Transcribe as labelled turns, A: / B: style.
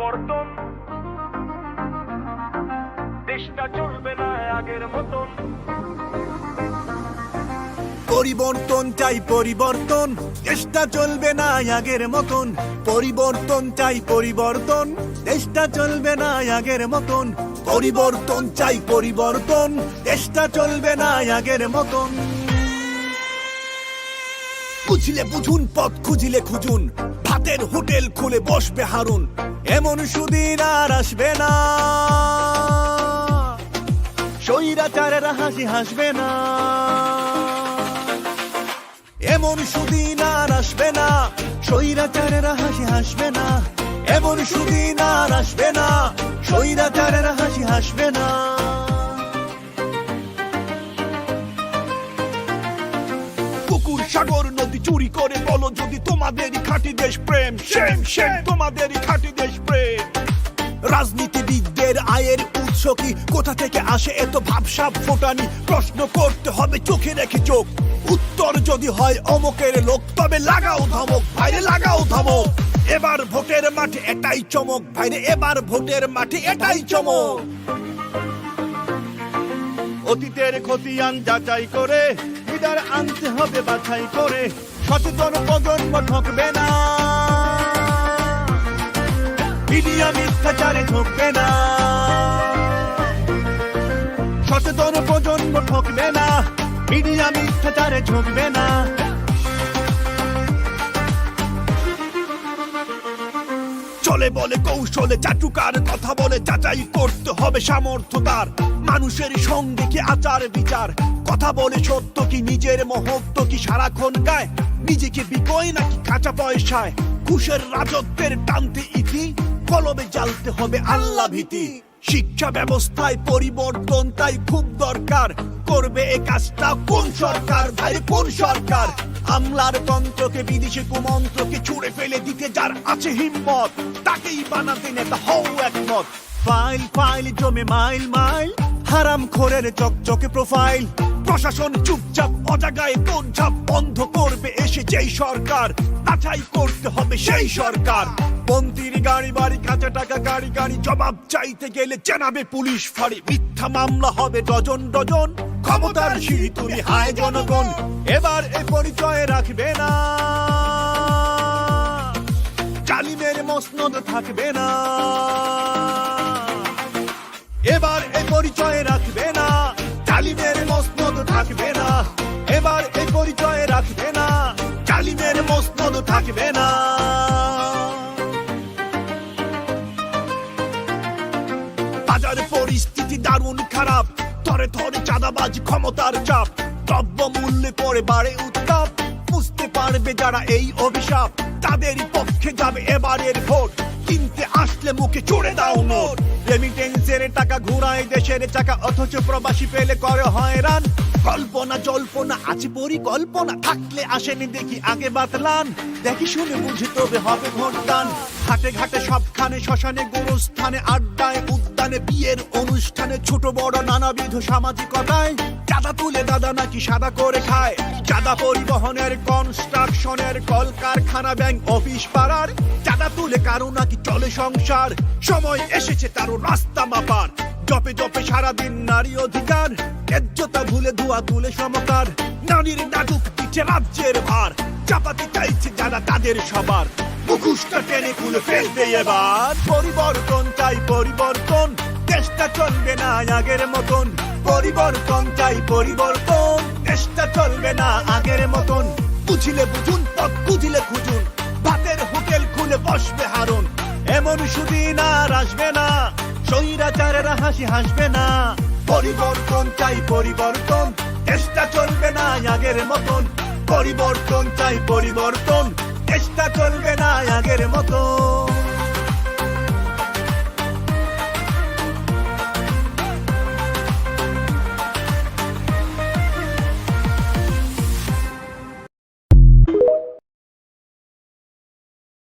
A: পরিবর্তন দেশটা চলবে না আগের মতন।
B: পরিবর্তন চাই পরিবর্তন, দেশটা চলবে না আগের মতন। পরিবর্তন চাই পরিবর্তন, দেশটা চলবে না আগের মতন। পরিবর্তন চাই পরিবর্তন, দেশটা চলবে না আগের মতন। বুঝলে বুঝুন, পথ খুঁজিলে খুঁজুন। ভাতের হোটেল খুলে বসবে হারুন। এমন সুদিন আর আসবে না। স্বৈরাচারেরা হাসি হাসবে না। এমন সুদিন আর আসবে না। স্বৈরাচারেরা হাসি হাসবে না। এমন সুদিন আর আসবে না। স্বৈরাচারেরা হাসি হাসবে না। সাগর নদী চুরি করে বলো যদি তোমাদেরই খাঁটি দেশ প্রেম সেম সেম তোমাদেরই খাঁটি দেশ প্রেম। রাজনীতিবিদদের আয়ের উৎস কি? কোথা থেকে আসে এত ভাবসাব ফোটানি? প্রশ্ন করতে হবে চোখে রেখে চোখ। উত্তর যদি হয় অমকের লোক তবে লাগাও ধমক বাইরে লাগাও ধমক। এবার ভোটের মাঠে এটাই চমক ভাইরে এবার ভোটের মাঠে এটাই চমক। অতীতের খতিয়ান যাচাই করে লিডার আনতে হবে বাছাই করে। সচেতন প্রজন্ম ঠকবে না। মিডিয়া মিথ্যাচারে ঠকবে না। সচেতন প্রজন্ম ঠকবে না। মিডিয়া মিথ্যাচারে ঠকবে না। চলে বলে, কৌশলে চাটুকার কথা বলে, যাচাই করতে হবে সামর্থ্য তার। মানুষের সঙ্গে কি আচার বিচার? কথা বলে সত্য কি নিজের মহত্ব কি সারাক্ষণ গায়? নিজেকে বিকয় নাকি কাঁচা পয়সায়? খুশের রাজত্বের টানতে ইতি? কলবে জ্বালতে হবে আল্লাহ ভীতি। শিক্ষা ব্যবস্থায় পরিবর্তন তাই খুব দরকার। করবে এ কাজটা কোন সরকার? ভাই, কোন সরকার? আমলার তন্ত্রকে, বিদেশি কুমন্ত্রকে ছুড়ে ফেলে দিতে যার আছে হিম্মত, তাকেই বানাতে নেতা হও একমত। ফাইল ফাইল জমে মাইল মাইল, হারাম খোরের চকচকে প্রোফাইল। প্রশাসন চুপচাপ, অজাগায় কোন ঝাপ বন্ধ করবে এসে যেই সরকার। বাছাই করতে হবে সেই সরকার। মন্ত্রীর গাড়ি, বাড়ি কাঁচা টাকা, গাড়ি গাড়ি, জবাব চাইতে গেলে জানাবে পুলিশ ফাঁড়ি। মিথ্যা মামলা হবে ডজন ডজন, ক্ষমতার সিঁড়ি তুলি হায় জনগণ, এবার এ পরিচয় রাখবে না। জালিমের মসনদ থাকবে না। এবার এই পরিচয় রাখবে না। জালিমের মসনদ থাকবে না। এবার এই পরিচয় রাখবে না। জালিমের মসনদ থাকবে না। পরিস্থিতি দারুণ খারাপ। ধরে ধরে চাঁদাবাজ ক্ষমতার চাপ। দ্রব্য মূল্যে পরে বাড়ে উত্তাপ বুঝতে পারবে যারা এই অভিশাপ তাদেরই পক্ষে যাবে এবারের ভোট। কিনতে আসলে মুখে চড়ে দাও নোট। রেমিটেন্সের টাকা ঘুরায় দেশের অথচ প্রবাসী পেলে করে হয়রান। কল্পনা, জল্পনা আছে পরিকল্পনা। থাকলে আসেনি দেখি আগে বাতলান। দেখি শুনে বুঝে তবে হবে ভোটদান। ঘাটে ঘাটে সবখানে, শ্মশানে, গুরুস্থানে, আড্ডায়, উদ্যানে বিয়ের অনুষ্ঠানে ছোট, বড়, নানাবিধ সামাজিকতায় চাঁদা তুলে দাদা নাকি সাদা করে খায়। চাঁদা পরিবহনের কনস্ট্রাকশনের কলকারখানা, ব্যাংক, অফিস, পাড়ার চাঁদা তুলে কারও নাকি চলে সংসার। সময় এসেছে তারও রাস্তা মাপার। জপে জপে সারাদিন নারী অধিকার, ন্যায্যতা ভুলে ধোয়া তুলে সমকার নারীর নাটক দিচ্ছে রাজ্যের ভার, চাপাতে চাইছে যারা তাদের সবার। মুখোশটা টেনে খুলে ফেলবে এবার। পরিবর্তন চাই, পরিবর্তন। দেশটা চলবে না আগের মতন। পরিবর্তন চাই, পরিবর্তন। দেশটা চলবে না আগের মতন। বুঝিলে বুঝুন, পথ বুঝিলে খুঁজুন। ভাতের হোটেল খুলে বসবে হারুন। এমন সুদিন আর আসবে না। স্বৈরাচারেরা হাসি হাসবে না। পরিবর্তন চাই, পরিবর্তন। দেশটা চলবে না আগের মতন। পরিবর্তন চাই, পরিবর্তন। দেশটা চলবে না আগের মতন